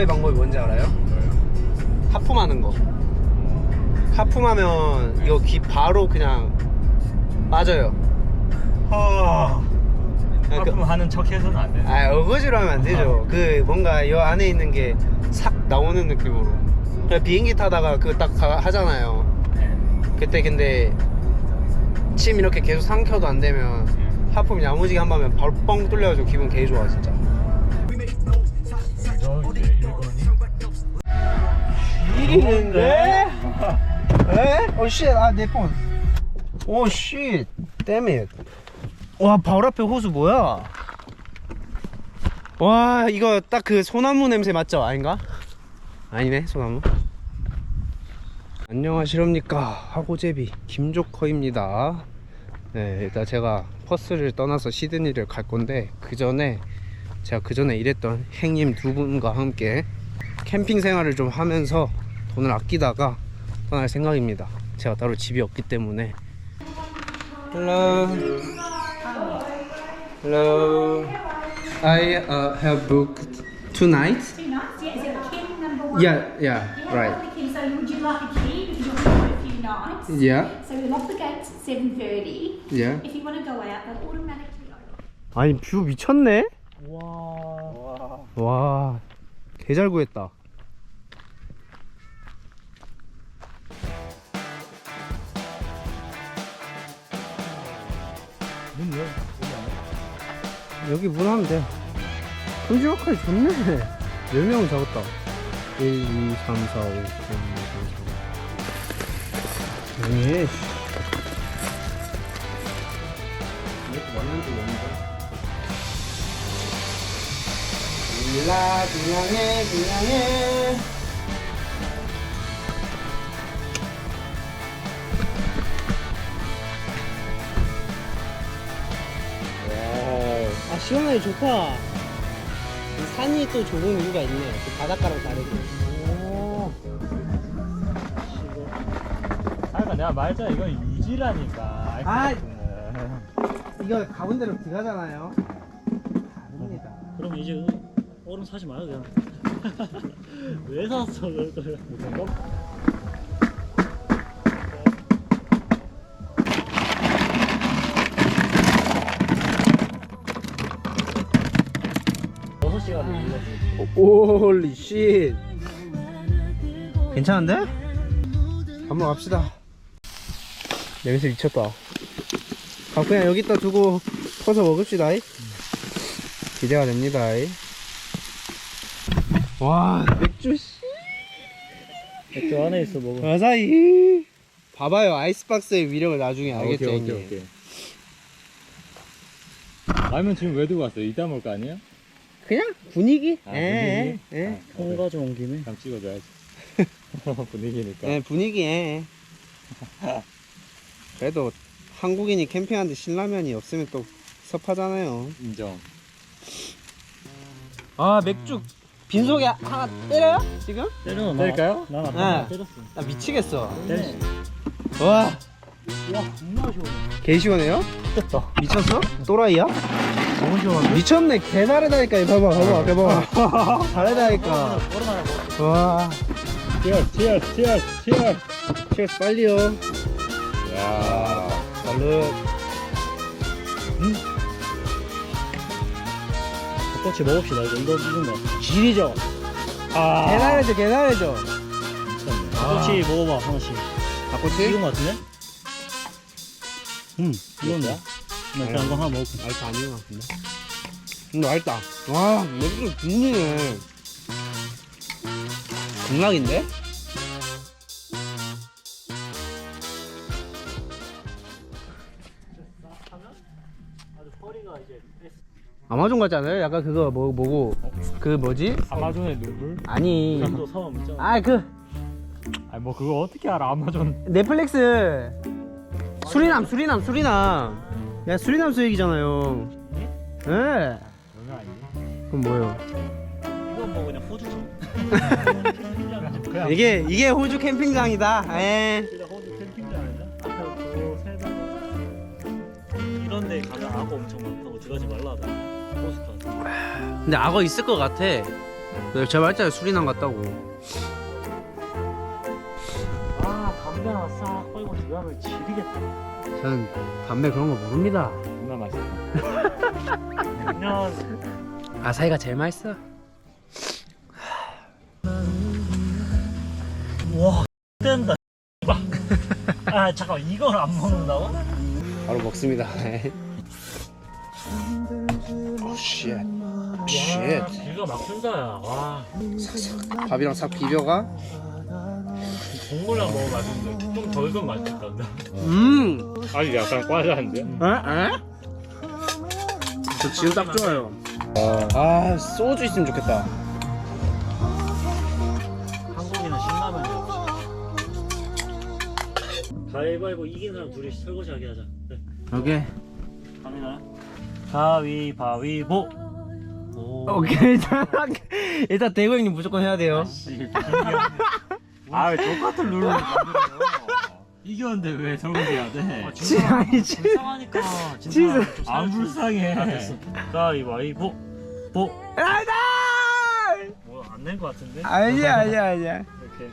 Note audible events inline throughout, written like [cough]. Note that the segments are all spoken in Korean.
그 최고의 방법이 뭔지 알아요? 하품하는 거. 하품하면 이거 귀 바로 그냥 빠져요. 아, 그러니까- 하품하는 척해서는 안 돼. 아 어거지로 하면 안 되죠. 그 뭔가 이 안에 있는 게 싹 나오는 느낌으로. 그냥 비행기 타다가 그딱 하잖아요. 네. 그때 근데 침 이렇게 계속 삼켜도 안 되면 하품 야무지게 한 번면 바로 뻥 뚫려가지고 기분 개 좋아 진짜. 일인데? 에? 오 쉣, 아, 내 폰. 오 쉣, 땜잇. 와, 바로 앞에 호수 뭐야? 와, 이거 딱 그 소나무 냄새 맞죠? 아닌가? 아니네, 소나무. 안녕하시렵니까. 하고제비 김조커입니다. 네, 일단 제가 퍼스를 떠나서 시드니를 갈 건데, 그 전에 제가 그 전에 일했던 행님 두 분과 함께 캠핑 생활을 좀 하면서 돈을 아끼다가 떠날 생각입니다. 제가 따로 집이 없기 때문에. Hello. Hello. I uh, have booked two nights. Two nights, yeah. Is it a king number one? Yeah, yeah, Yeah, right. king. So would you like a key because you're for a few nights? Yeah, So we lock the gates at 7.30. yeah. If you want to go out, they'll automatically open. 아니 뷰 미쳤네. 와. 와, 개잘 구했다. 문 열. 여기 문 하면 돼. 큼지막하게 좋네. 10명 잡았다. 1, 2, 3, 4, 5, 6, 7, 8, 9, 10. 예, 씨. 이것도 원하는 원인가? 빌라, 빌랑해, 빌랑해. 시원하게 좋다. 이 산이 또 좋은 이유가 있네. 그 바닷가랑 다르게. 오. 아까 내가 말했잖아 이건 유지라니까. 아. 이거 가본 대로 들어가잖아요. 다릅니다. 그럼 이제 얼음 사지 마요 그냥 [laughs] 왜 샀어 그걸 홀리 쉣. 괜찮은데? 한번 갑시다. 냄새 미쳤다. 아 그냥 여기다 두고 퍼서 먹읍시다. 이. 기대가 됩니다. 이. 와 맥주 씨. 맥주 안에 있어 먹어 와사이. 봐봐요 아이스박스의 위력을 나중에 알겠죠 오케이? 오케이, 오케이. 라면 지금 왜 두고 왔어? 이따 먹을 거 아니야? 그냥 분위기? 아, 예, 분위기? 예. 아, 콩 가져온 김에 그냥 찍어줘야지. [laughs] 분위기니까. 예, 분위기 예. [laughs] 그래도 한국인이 캠핑하는데 신라면이 없으면 또 섭하잖아요 인정. 아 맥주 빈속에 하나 때려요? 지금? 때려 때릴까요? 난 아까 네. 때렸어 나 미치겠어 때렸어 와와 겁나 시원해 개 시원해요? 됐다 미쳤어? 또라이야? 너무 시원한데? 미쳤네. 개 다르다니까 이거 봐봐 봐봐 봐봐. 다르다니까. 와 치얼, 치얼, 치얼, 치얼. 치얼스 빨리요. 야. 살루 닭꼬치 먹읍시다. 이거 이거 이건 거 질이죠. 아. 개나해줘 개나해줘 닭꼬치 먹어봐 하나씩. 닭꼬치? 이건 거 같은데? 음 이건 뭐야? 나 일단 이거 하나 먹을게 알다 아닌 것 같은데. 근데 알다. 와 맥주 허리가 이제 아마존 같지 않아요? 약간 그거 뭐 뭐고. 그 뭐지? 아마존의 눈물? 아니. 또 사람 있잖아 아 그. 아니 뭐 그거 어떻게 알아? 아마존. 넷플릭스. 수리남 수리남 수리남 야 수리남 수익이잖아요. 예. 거 아니지? 그럼 뭐예요? 이건 뭐 그냥 호주죠 그냥 이게 이게 호주 캠핑장이다. 예. 호주 캠핑장? 앞에 그 이런 데 가면 악어 엄청 많다고 들어가지 말라 하더라. 근데 악어 있을 것 같아. 네, 제가 말했잖아요 술이 난 같다고. 아 담배 하나 싹 빨고 들어가면 지리겠다 저는 담배 그런 거 모릅니다. 존나 맛있다. 그냥 아사히가 제일 맛있어. 와 뗀다. 아 잠깐 이걸 안 먹는다고? 바로 먹습니다. 오쉣. 쉣. 기가 막힌다 야. 와. 밥이랑 싹 비벼가 국물랑 맛있는데 좀덜 익으면 맛있겠다. 음. 아니 약간 과자인데? 에? 에? 저 지금 딱 좋아요. 아 소주 있으면 좋겠다. 한국인은 신라면이야 가위바위보 이긴 사람 둘이 설거지 하게 하자. 네. 오케이. 갑니다. 가위바위보. 오 오케이. [laughs] 일단 일단 대구 형님 무조건 해야 돼요 아왜 똑같은 룰로 만들어요? 이겼는데 왜 설거지 해야 돼? 지 아니 지 불쌍하니까 진짜. [laughs] 안 불쌍해. 아, 됐어. 가위바위보 보 아니다 뭐안 낸거 같은데? 아니야 아니야 아니야 오케이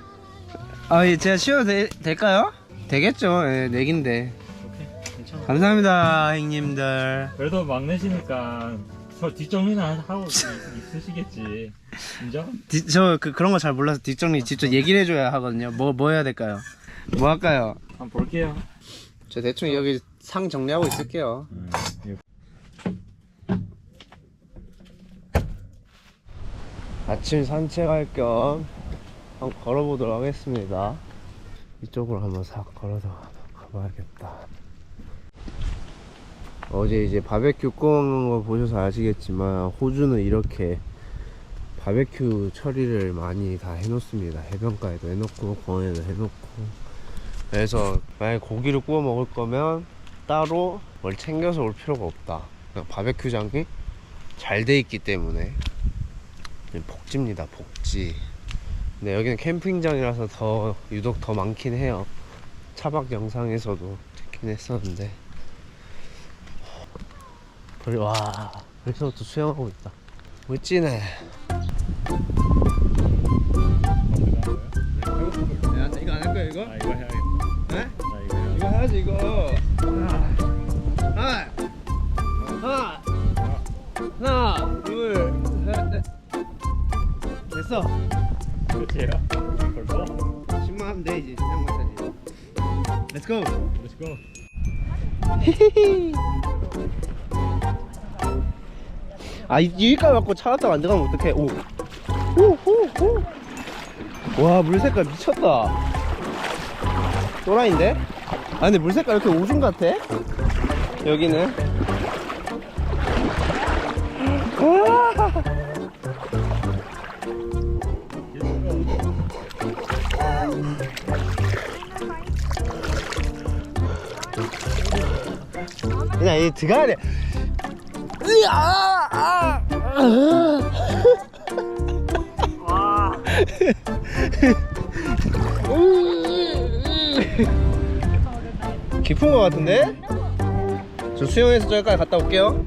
아 예, 제가 쉬어도 되, 될까요? 되겠죠 예, 내긴데 오케이 괜찮아 감사합니다 형님들 그래도 막내시니까 저 뒷정리는 하고 있- 있으시겠지. 인정? 디, 저 그, 그런 거 잘 몰라서 뒷정리 직접 얘기를 해줘야 하거든요 뭐, 뭐 해야 될까요? 뭐 할까요? 한번 볼게요. 저 대충 여기 상 정리하고 있을게요 아침 산책할 겸 한번 걸어보도록 하겠습니다 이쪽으로 한번 싹 걸어서 가봐야겠다 어제 이제 바베큐 구워 먹는 거 보셔서 아시겠지만 호주는 이렇게 바베큐 처리를 많이 다 해놓습니다. 해변가에도 해놓고 공원에도 해놓고. 그래서 만약에 고기를 구워 먹을 거면 따로 뭘 챙겨서 올 필요가 없다. 그냥 바베큐장이 잘 돼 있기 때문에 복지입니다 복지. 근데 여기는 캠핑장이라서 더 유독 더 많긴 해요. 차박 영상에서도 찍긴 했었는데 벌- 와 벌써부터 수영하고 있다 멋지네 야, 이거 안 할 거야 이거? 아 이거 해야겠다. 네? 아 이거 해야겠다. 이거 해야지 이거 하나 하나 하나 둘셋넷 됐어 끝이에요? 벌써? 10만 하면 돼 이제 그냥 마사지 렛츠고 Let's go. 아 이- 여기까지 갖고 찾았다가 안 들어가면 어떡해 오. 오, 오, 오. 와, 물 색깔 미쳤다. 또라이인데? 아, 근데 물 색깔 이렇게 오줌 같아? 여기는. 와. 그냥 이 들어가야 돼. 으아! 아! 아! 와 깊은 거 같은데? 저 수영해서 저기까지 갔다 올게요.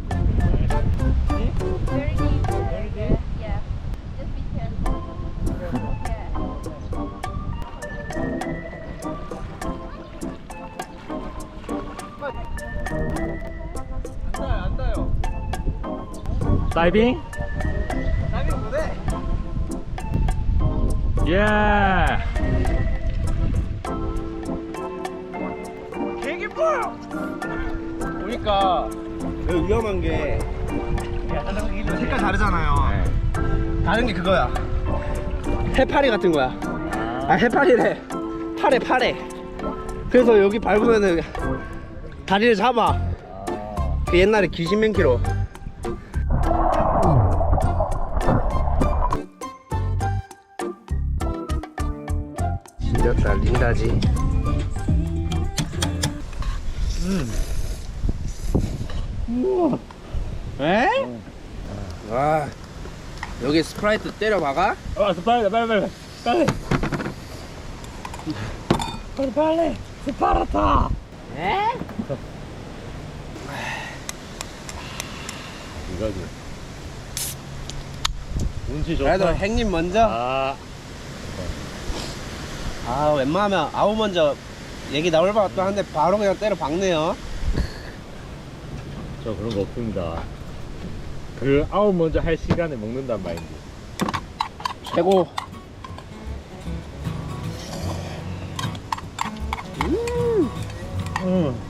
다이빙? 다이빙 못해. 예. 개 깊어! 보니까 여기 위험한 게 색깔 다르잖아요. 다른 게 그거야. 해파리 같은 거야. 아 해파리래. 파래 파래. 그래서 여기 밟으면은 다리를 잡아. 그 옛날에 귀신맨키로. 진짜 린다지. 에? 와 여기 스프라이트 때려 박아? 아, 빨리 빨리 빨리 빨리. 빨리 빨리. 스파르타. 에? 이거지. 운치 좋다. 그래도 행님 먼저. 아, 아 웬만하면 아우 먼저 얘기 나올 것 같도 한데 바로 그냥 때려 박네요. 저 그런 거 없습니다. 그 아웃 먼저 할 시간에 먹는단 마인드. 최고. 응.